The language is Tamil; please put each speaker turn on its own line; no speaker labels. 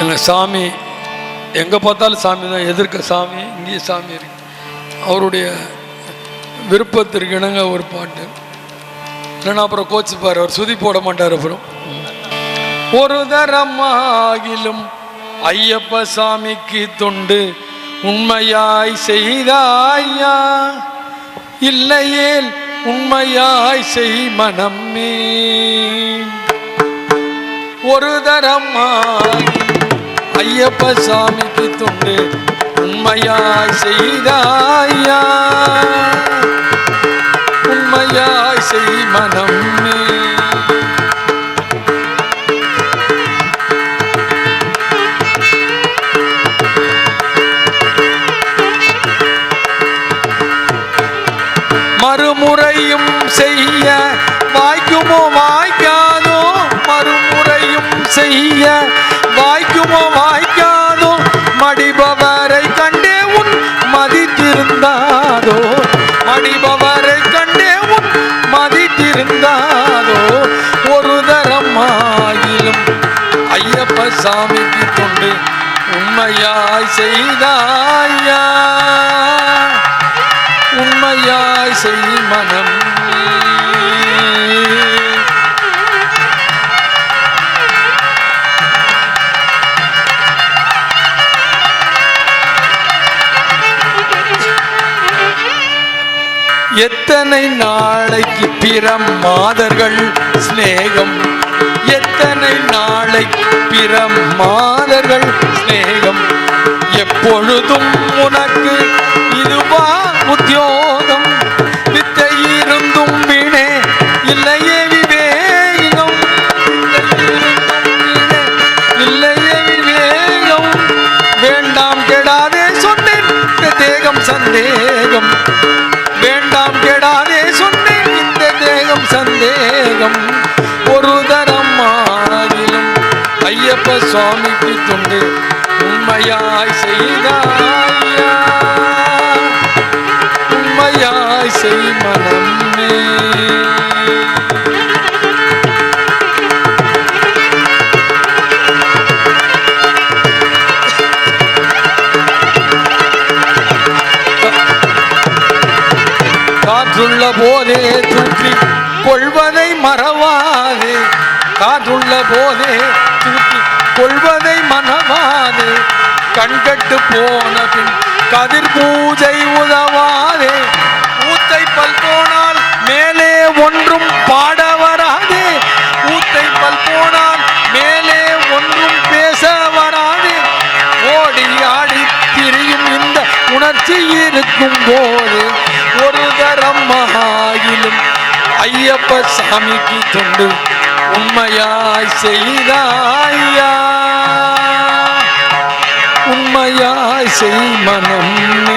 எங்கள் சாமி எங்கே பார்த்தாலும் சாமி தான் எதிர்க்க சாமி இங்கேயும் சாமி இருக்கு. அவருடைய விருப்பத்திற்கு இணங்க ஒரு பாட்டு. இல்லைன்னா அப்புறம் கோச்சுப்பார் அவர் சுதி போட மாட்டார் அப்புறம். ஒரு தரமாகிலும் ஐயப்ப சாமிக்கு தொண்டு உண்மையாய் செய்தாயா? இல்லையேல் உண்மையாய் செய் மனமே ஒரு தரமாகி ஐயப்ப சாமிக்கு தொண்டு உண்மையாய் செய்தாயா? உண்மையாய் செய் மனமே மறுமுறையும் செய்ய வாய்க்குமோ வாய்க்கா? மடிபவரை கண்டே உன் மதித்திருந்தாதோ ஒரு தரம் ஆகிலும் ஐயப்ப சாமிக்கு கொண்டு உண்மையாய் செய்தார். எத்தனை நாளைக்கு பிறம் மாதர்கள் ஸ்நேகம் எத்தனை நாளைக்கு பிறம் மாதர்கள் ஸ்நேகம் எப்பொழுதும் உனக்கு இதுவா உத்தியோகம்? வித்தை இருந்தும் வீணே இல்லையே விவேகம். இல்லையே விவேகம். வேண்டாம் கெடாதே சொன்னேன் தேகம் சந்தேகம். ஐயப்ப சுவாமிக்கு தொண்டு. உண்மையாய் செய்தாயா உண்மையாய் செய் மனமே. காற்றுள்ள போதே தூக்கி கொள்வதை மறவாதே. காற்றுள்ள போதே தூக்கி கொள்வதை மனமாது கண்கட்டு போன பின் கதிர் பூஜை உதவாதே. ஊத்தை பல் போனால் மேலே ஒன்றும் பாட வராதே. ஊத்தை பல் போனால் மேலே ஒன்றும் பேச வராதே. ஓடி ஆடி திரியும் இந்த உணர்ச்சி இருக்கும் போது ஒரு தரம் மகாயிலும் ஐயப்ப சாமிக்கு தொண்டு. உண்மையாய் செய்தாயா. உண்மையாய் செய் மனம் நீ.